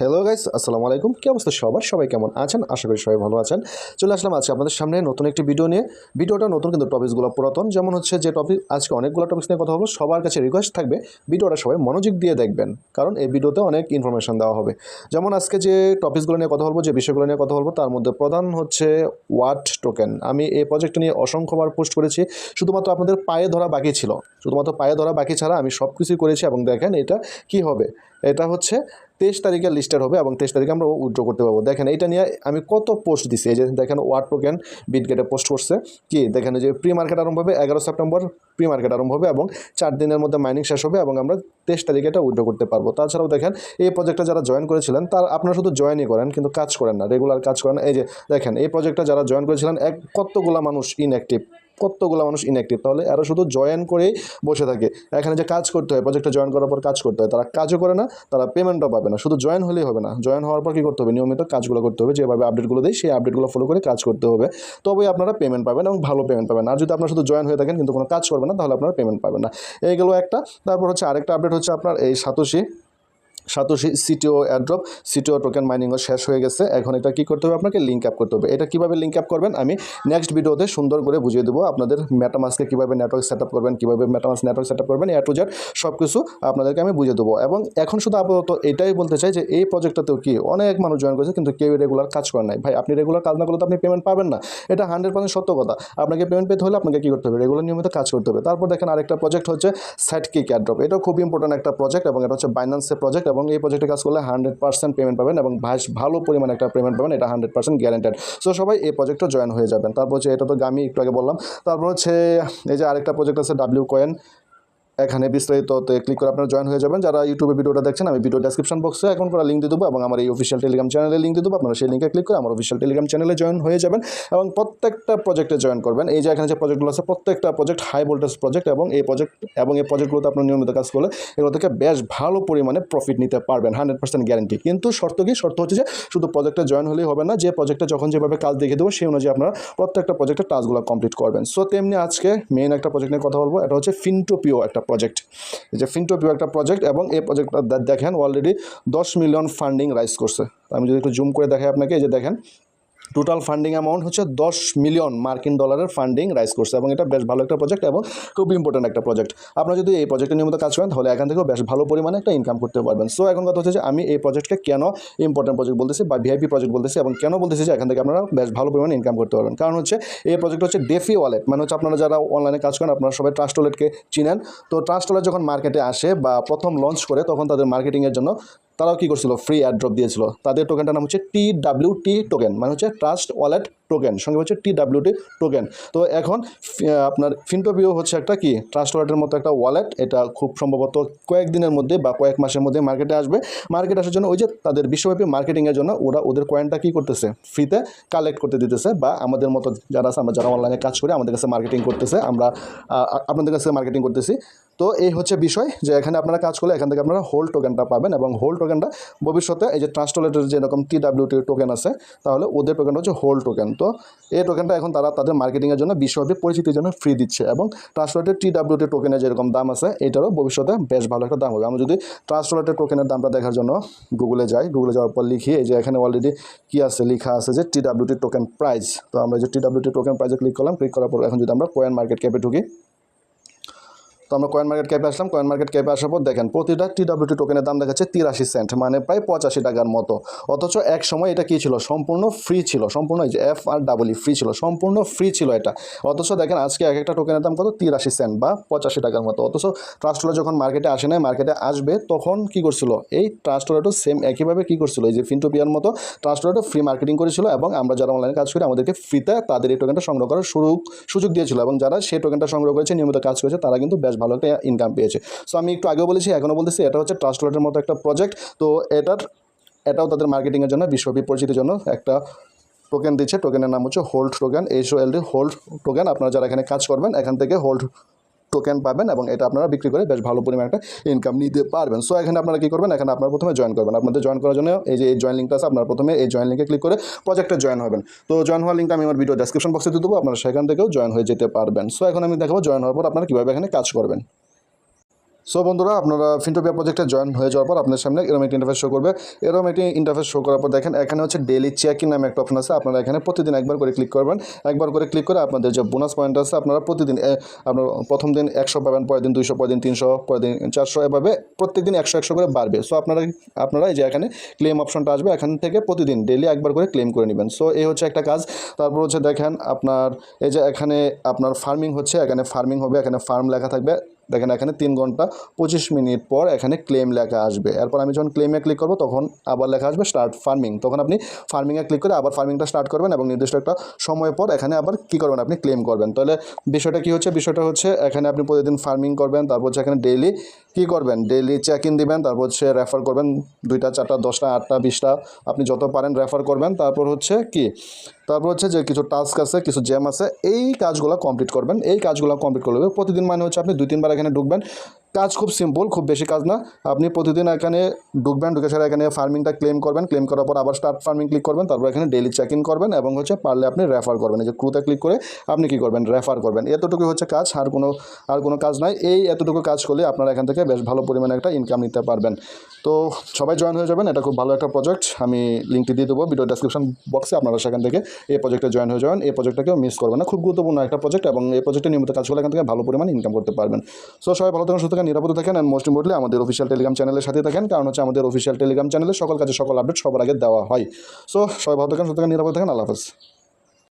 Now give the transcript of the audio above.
Hello guys আসসালামু আলাইকুম। কি অবস্থা সবার? সবাই কেমন আছেন? আশা করি সবাই ভালো আছেন। চলে আসলাম আজকে আপনাদের সামনে নতুন একটি ভিডিও নিয়ে। ভিডিওটা নতুন কিন্তু টপিকসগুলো পুরাতন। যেমন হচ্ছে যে টপিক আজকে অনেকগুলো টপিক্স নিয়ে কথা হলো সবার কাছে রিকোয়েস্ট থাকবে ভিডিওটা সবাই মনোযোগ দিয়ে দেখবেন। কারণ এই ভিডিওতে অনেক ইনফরমেশন দেওয়া হবে। যেমন আজকে যে টপিকসগুলো নিয়ে কথা বলব, যে বিষয়গুলো নিয়ে কথা বলব, তার মধ্যে প্রধান হচ্ছে ওয়াট টোকেন আমি এই প্রজেক্ট নিয়ে অসংখ্যবার পোস্ট করেছি। শুধুমাত্র আপনাদের পায়ে ধরা বাকি ছিল। শুধুমাত্র পায়ে ধরা বাকি ছাড়া আমি সব কিছুই করেছি। এবং দেখেন এটা কি হবে? এটা হচ্ছে তেইশ তারিখে লিস্টেড হবে এবং তেইশ তারিখে আমরা উইড্রো করতে পারব। দেখেন, এটা নিয়ে আমি কত পোস্ট দিছি, এই যে দেখেন ওয়ার্ড টোকেন বিটগেটে পোস্ট করছে। কি? দেখেন যে প্রি মার্কেট আরম্ভ হবে, এগারো সেপ্টেম্বর প্রি মার্কেট আরম্ভ হবে এবং চার দিনের মধ্যে মাইনিং শেষ হবে এবং আমরা তেইশ তারিখে এটা উইথড্র করতে পারব। তাছাড়াও দেখেন, এই প্রজেক্টটা যারা জয়েন করেছিলেন, তার আপনারা শুধু জয়েনই করেন, কিন্তু কাজ করেন না রেগুলার কাজ করেন। এই যে দেখেন, এই প্রজেক্টটা যারা জয়েন করেছিলেন, এক কতগুলা মানুষ ইনঅ্যাক্টিভ কতগুলো মানুষ ইনঅ্যাক্টিভ তাহলে এরা শুধু জয়েন করেই বসে থাকে। এখানে যে কাজ করতে হয় প্রজেক্টে জয়েন করার পর কাজ করতে হয়, তারা কাজও করে না, তারা পেমেন্টও পাবে না। শুধু জয়েন হলেই হবে না। জয়েন হওয়ার পর কী করতে হবে? নিয়মিত কাজগুলো করতে হবে, যেভাবে আপডেটগুলো দেয় সেই আপডেটগুলো ফলো করে কাজ করতে হবে। তবেই আপনারা পেমেন্ট পাবেন এবং ভালো পেমেন্ট পাবেন। আর যদি আপনারা শুধু জয়েন হয়ে থাকেন, কিন্তু কোনো কাজ করবে না, তাহলে আপনারা পেমেন্ট পাবেন না। এই এইগুলো একটা। তারপর হচ্ছে আরেকটা আপডেট হচ্ছে আপনার এই Satoshi. Satoshi CTO airdrop CTO token মাইনিংও শেষ হয়ে গেছে। এখন এটা কী করতে হবে? আপনাকে লিঙ্ক আপ করতে হবে। এটা কীভাবে লিঙ্ক আপ করবেন? আমি নেক্সট ভিডিওতে সুন্দর করে বুঝিয়ে দেবো আপনাদের মেটামাসকে কীভাবে নেটওয়ার্ক সেট করবেন, কীভাবে মেটামাস নেটওয়ার্ক সেট করবেন, এ টু জেড সব কিছু আপনাদেরকে আমি বুঝিয়ে দেবো। এবং এখন শুধু আপাতত এটাই বলতে চাই যে, এই প্রজেক্টটাতেও কি অনেক মানুষ জয়েন করেছে, কিন্তু কেউ রেগুলার কাজ করে নাই। ভাই, আপনি রেগুলার কাজ না করলে তো আপনি পেমেন্ট পাবেন না। এটা হান্ড্রেড পার্সেন্ট সত্য কথা। আপনাকে পেমেন্ট পেতে হলে আপনাকে কী করতে হবে? রেগুলার নিয়মিত কাজ করতে হবে। তারপর দেখেন আরেকটা প্রজেক্ট হচ্ছে সাইট কিক অ্যাড্রপ এটাও খুব ইম্পর্টেন্ট একটা প্রজেক্ট এবং এটা হচ্ছে বাইন্যান্সের প্রজেক্ট এবং এই প্রজেক্টে কাজ করলে হান্ড্রেড পার্সেন্ট পেমেন্ট পাবেন এবং ভাস ভালো পরিমাণে একটা পেমেন্ট পাবেন, এটা হান্ড্রেড পার্সেন্ট গ্যারান্টেড সো সবাই এই প্রজেক্টে জয়েন হয়ে যাবেন। তারপর হচ্ছে, এটা তো আমি একটু আগে বললাম। তারপর হচ্ছে, এই যে আরেকটা প্রজেক্ট আছে ডাব্লিউ কয়েন এখানে বিস্তারিততে ক্লিক করে আপনারা জয়েন হয়ে যাবেন। যারা ইউটিউবে ভিডিওটা দেখছেন, আমি ভিডিও ডেসক্রিপশন বক্সে এখন করা লিঙ্ক দিয়ে দেবো এবং আমার এই অফিসিয়াল টেলিগ্রাম চ্যানেলে লিঙ্ক দিয়ে দেবো। আপনারা সেই লিঙ্কে ক্লিক করে আমার অফিসিয়াল টেলিগ্রাম চ্যানেলে জয়েন হয়ে যাবেন এবং প্রত্যেকটা প্রজেক্টে জয়েন করবেন। এই যে এখানে যে প্রজেক্টগুলো আছে, প্রত্যেকটা প্রজেক্ট হাই ভোল্টেজ প্রজেক্ট এবং এই প্রজেক্ট এবং এই প্রজেক্টগুলোতে আপনার নিয়মিত কাজ করলে এগুলো থেকে বেশ ভালো পরিমাণে প্রফিট নিতে পারবেন হান্ড্রেড পার্সেন্ট গ্যারান্টি কিন্তু শর্ত কি? শর্ত হচ্ছে যে শুধু প্রজেক্টে জয়েন হলেই হবে না, যে প্রজেক্টে যখন যেভাবে কাজ দেখে দেবো, সেই অনুযায়ী আপনারা প্রত্যেকটা প্রজেক্টের টাস্কগুলো কমপ্লিট করবেন। সো তেমনি আজকে মেইন একটা প্রজেক্ট নিয়ে কথা বলব, এটা হচ্ছে ফিনটোপিও একটা প্রজেক্ট এই যে ফিনটোপিও একটা প্রজেক্ট এবং এই প্রজেক্টটা দেখেন অলরেডি দশ মিলিয়ন ফান্ডিং রাইজ করছে। আমি যদি একটু জুম করে দেখাই আপনাকে, এই যে দেখেন টোটাল ফান্ডিং অ্যামাউন্ট হচ্ছে দশ মিলিয়ন মার্কিন ডলারের ফান্ডিং রাইজ করছে এবং এটা বেশ ভালো একটা প্রজেক্ট এবং খুব ইম্পর্টেন্ট একটা প্রজেক্ট আপনারা যদি এই প্রজেক্টে নিয়মিত কাজ করেন, তাহলে এখান থেকেও বেশ ভালো পরিমাণে একটা ইনকাম করতে পারবেন। সো এখন কথা হচ্ছে যে আমি এই প্রজেক্টকে কেন ইম্পর্টেন্ট প্রজেক্ট বলতেছি বা ভিআইপি প্রজেক্ট বলতেছি এবং কেন বলতেছি যে এখান থেকে আপনারা বেশ ভালো পরিমাণে ইনকাম করতে পারবেন। কারণ হচ্ছে এই প্রজেক্ট হচ্ছে ডেফি ওয়ালেট মানে হচ্ছে আপনারা যারা অনলাইনে কাজ করেন, আপনারা সবাই ট্রাস্ট ওয়ালেটকে চিনেন। তো ট্রাস্ট ওয়ালেট যখন মার্কেটে আসে বা প্রথম লঞ্চ করে, তখন তাদের মার্কেটিংয়ের জন্য তারাও কী করছিল? ফ্রি অ্যাড্রপ দিয়েছিল। তাদের টোকেনটার নাম হচ্ছে টি ডাব্লিউ টি টোকেন মানে হচ্ছে ট্রাস্ট ওয়ালেট টোকেন সঙ্গে হচ্ছে টি ডাব্লিউ টি টোকেন তো এখন আপনার ফিনটোপিও হচ্ছে একটা কি? ট্রাস্ট ওয়ালেটের মতো একটা ওয়ালেট এটা খুব সম্ভবত কয়েকদিনের মধ্যে বা কয়েক মাসের মধ্যে মার্কেটে আসবে। মার্কেটে আসার জন্য ওই যে তাদের বিশ্বব্যাপী মার্কেটিংয়ের জন্য ওরা ওদের কয়েনটা কী করতেছে? ফ্রিতে কালেক্ট করতে দিতেছে বা আমাদের মতো যারা আছে, আমরা যারা অনলাইনে কাজ করি, আমাদের কাছে মার্কেটিং করতেছে। আমরা আপনাদের কাছে মার্কেটিং করতেছি। তো এই হচ্ছে বিষয় যে এখানে আপনারা কাজ করলে এখান থেকে আপনারা হোল টোকেনটা পাবেন এবং হোল টোকেনটা ভবিষ্যতে এই যে ট্রান্সটোলেটের যেরকম টি ডাব্লিউটি টোকেন আছে, তাহলে ওদের টোকেনটা হচ্ছে হোল টোকেন তো এই টোকেনটা এখন তারা তাদের মার্কেটিংয়ের জন্য বিশ্বব্যাপী পরিচিতির জন্য ফ্রি দিচ্ছে এবং ট্রান্সটোলেটের টি ডাব্লিউটি টোকেনের যেরকম দাম আছে, এটারও ভবিষ্যতে বেশ ভালো একটা দাম হবে। আমরা যদি ট্রান্সটোলেটের টোকেনের দামটা দেখার জন্য গুগলে যাই গুগলে যাওয়ার পর লিখি, এই যে এখানে অলরেডি কী আছে, লেখা আছে যে টি ডাব্লিউটি টোকেন প্রাইস তো আমরা যে টি ডাব্লিউটি টোকেন প্রাইসে ক্লিক করলাম ক্লিক করার পর এখন যদি আমরা কয়েন মার্কেট ক্যাপে ঢুকি তো আমরা কয়েন মার্কেট ক্যাপে আসলাম। কয়েন মার্কেট ক্যাপে আসার পর দেখেন, প্রতিটা টি ডাব্লিউটি টোকেনের দাম দেখাচ্ছে তিরাশি সেন্ট মানে প্রায় পঁচাশি টাকার মতো। অথচ এক সময় এটা কী ছিল? সম্পূর্ণ ফ্রি ছিল। সম্পূর্ণ এফ আর ডাবলই ফ্রি ছিল। সম্পূর্ণ ফ্রি ছিল এটা। অথচ দেখেন, আজকে এক একটা টোকেনের দাম কত? তিরাশি সেন্ট বা পঁচাশি টাকার মতো। অথচ ট্রাস্টোলা যখন মার্কেটে আসে নাই মার্কেটে আসবে, তখন কি করছিল? এই ট্রাস্টোলাটো সেম একইভাবে কী করছিল? এই যে ফিনটোপিয়ার মতো ট্রাস্টোলাটো ফ্রি মার্কেটিং করেছিল এবং আমরা যারা অনলাইনে কাজ করি, আমাদেরকে ফ্রিতে তাদের এই টোকেনটা সংগ্রহ করার সুযোগ দিয়েছিল। এবং যারা সেই টোকেনটা সংগ্রহ করেছে, নিয়মিত কাজ করেছে, তারা কিন্তু বেশ ভালো একটা ইনকাম পেয়েছে। সো আমি একটু আগেও বলেছি, এখনও বলতেছি, এটা হচ্ছে ট্রাস্টোলাটের মতো একটা প্রজেক্ট তো, এটার, এটাও তাদের মার্কেটিংয়ের জন্য, বিশ্বব্যাপী পরিচিতির জন্য একটা টোকেন দিচ্ছে। টোকেনের নাম হচ্ছে hold token H O L D hold token আপনারা যারা এখানে কাজ করবেন, এখান থেকে হোল্ড টোকেন পাবেন এবং এটা আপনারা বিক্রি করে বেশ ভালো পরিমাণ একটা ইনকাম নিতে পারবেন। সো এখানে আপনারা কী করবেন? এখানে আপনারা প্রথমে জয়েন করবেন। আপনাদের জয়েন করার জন্য এই যে এই জয়েন লিঙ্কটা আছে, আপনারা প্রথমে এই জয়েন লিঙ্কে ক্লিক করে প্রজেক্টে জয়েন হবেন। তো জয়েন হওয়ার লিঙ্কটা আমি আমার ভিডিও ডেসক্রিপশন বক্সে দিয়ে দেবো। আপনারা সেখান থেকেও জয়েন হয়ে যেতে পারবেন। সো এখন আমি দেখাবো জয়েন হওয়ার পর আপনারা কীভাবে এখানে কাজ করবেন। সো বন্ধুরা, আপনারা ফিন্টোপিয়া প্রজেক্টে জয়েন হয়ে যাওয়ার পর আপনার সামনে এরকম একটি ইন্টারফেস শো করবে। এরকম একটি ইন্টারফেস শো করার পর দেখেন, এখানে হচ্ছে ডেলি চেক নামে একটা অপশন আছে। আপনারা এখানে প্রতিদিন একবার করে ক্লিক করবেন। একবার করে ক্লিক করে আপনাদের যে বোনাস পয়েন্ট আছে, আপনারা প্রতিদিন আপনার প্রথম দিন একশো পাবেন, পরের দিন দুইশো, পরের দিন তিনশো, পরের দিন চারশো, এভাবে প্রত্যেক দিন একশো একশো করে বাড়বে। সো আপনারা আপনারা এই যে এখানে ক্লেম অপশনটা আসবে, এখান থেকে প্রতিদিন ডেলি একবার করে ক্লেম করে নেবেন। সো এই হচ্ছে একটা কাজ। তারপর হচ্ছে দেখেন, আপনার এই যে এখানে আপনার ফার্মিং হচ্ছে, এখানে ফার্মিং হবে, এখানে ফার্ম লেখা থাকবে। দেখেন এখানে তিন ঘণ্টা পঁচিশ মিনিট পর এখানে ক্লেম লেখা আসবে। এরপর আমি যখন ক্লেমে ক্লিক করব, তখন আবার লেখা আসবে স্টার্ট ফার্মিং তখন আপনি ফার্মিংয়ে ক্লিক করে আবার ফার্মিংটা স্টার্ট করবেন এবং নির্দিষ্ট একটা সময় পর এখানে আবার কী করবেন আপনি ক্লেম করবেন। তাহলে বিষয়টা কী হচ্ছে? বিষয়টা হচ্ছে এখানে আপনি প্রতিদিন ফার্মিং করবেন, তারপর হচ্ছে এখানে ডেইলি কী করবেন? ডেইলি চেক ইন দিবেন, তারপর হচ্ছে রেফার করবেন দুইটা, চারটা, দশটা, আটটা, বিশটা। আপনি যত পারেন রেফার করবেন। তারপর হচ্ছে কি? তারপর হচ্ছে যে কিছু টাস্ক আছে, কিছু জ্যাম আছে, এই কাজগুলো কমপ্লিট করবেন। এই কাজগুলো কমপ্লিট করলে প্রতিদিন মানে হচ্ছে আপনি দুই, তিনবার ঢুকবেন। কাজ খুব সিম্পল খুব বেশি কাজ না। আপনি প্রতিদিন এখানে ঢুকবেন, ঢুকে সেটা এখানে ফার্মিংটা ক্লেম করবেন। ক্লেম করার পর আবার স্টার্ট ফার্মিং ক্লিক করবেন, তারপর এখানে ডেলি চেক ইন করবেন এবং হচ্ছে পারলে আপনি রেফার করবেন। এই যে ক্রুতে ক্লিক করে আপনি কী করবেন? রেফার করবেন। এতটুকু হচ্ছে কাজ, আর কোনো আর কোনো কাজ নাই। এই এতটুকু কাজ করলে আপনারা এখান থেকে বেশ ভালো পরিমাণে একটা ইনকাম নিতে পারবেন। তো সবাই জয়েন হয়ে যাবেন, এটা খুব ভালো একটা প্রজেক্ট আমি লিঙ্কটি দিয়ে দেবো ভিডিও ডেসক্রিপশন বক্সে আপনারা সেখান থেকে এই প্রজেক্টে জয়েন হয়ে যাবেন। এই প্রজেক্টটাকেও মিস করবেন না। খুব গুরুত্বপূর্ণ একটা প্রজেক্ট এবং এই প্রজেক্টে নিয়মিত কাজ করলে এখান থেকে ভালো পরিমাণে ইনকাম করতে পারবেন। সো সবাই ভালো থাকেন সুতরাং নিরাপদে থাকেন অ্যান্ড মোস্ট ইম্পর্টলি আমাদের অফিসিয়াল টেলিগ্রাম চ্যানেলের সাথে থাকেন, কারণ হচ্ছে আমাদের অফিসিয়াল টেলিগ্রাম চ্যানেলে সকল কাজে সকল আপডেট সবার আগে দেওয়া হয়। সো সবাই ভালো থাকেন সুতরাং নিরাপদে থাকেন, আল্লাহ হাফেজ।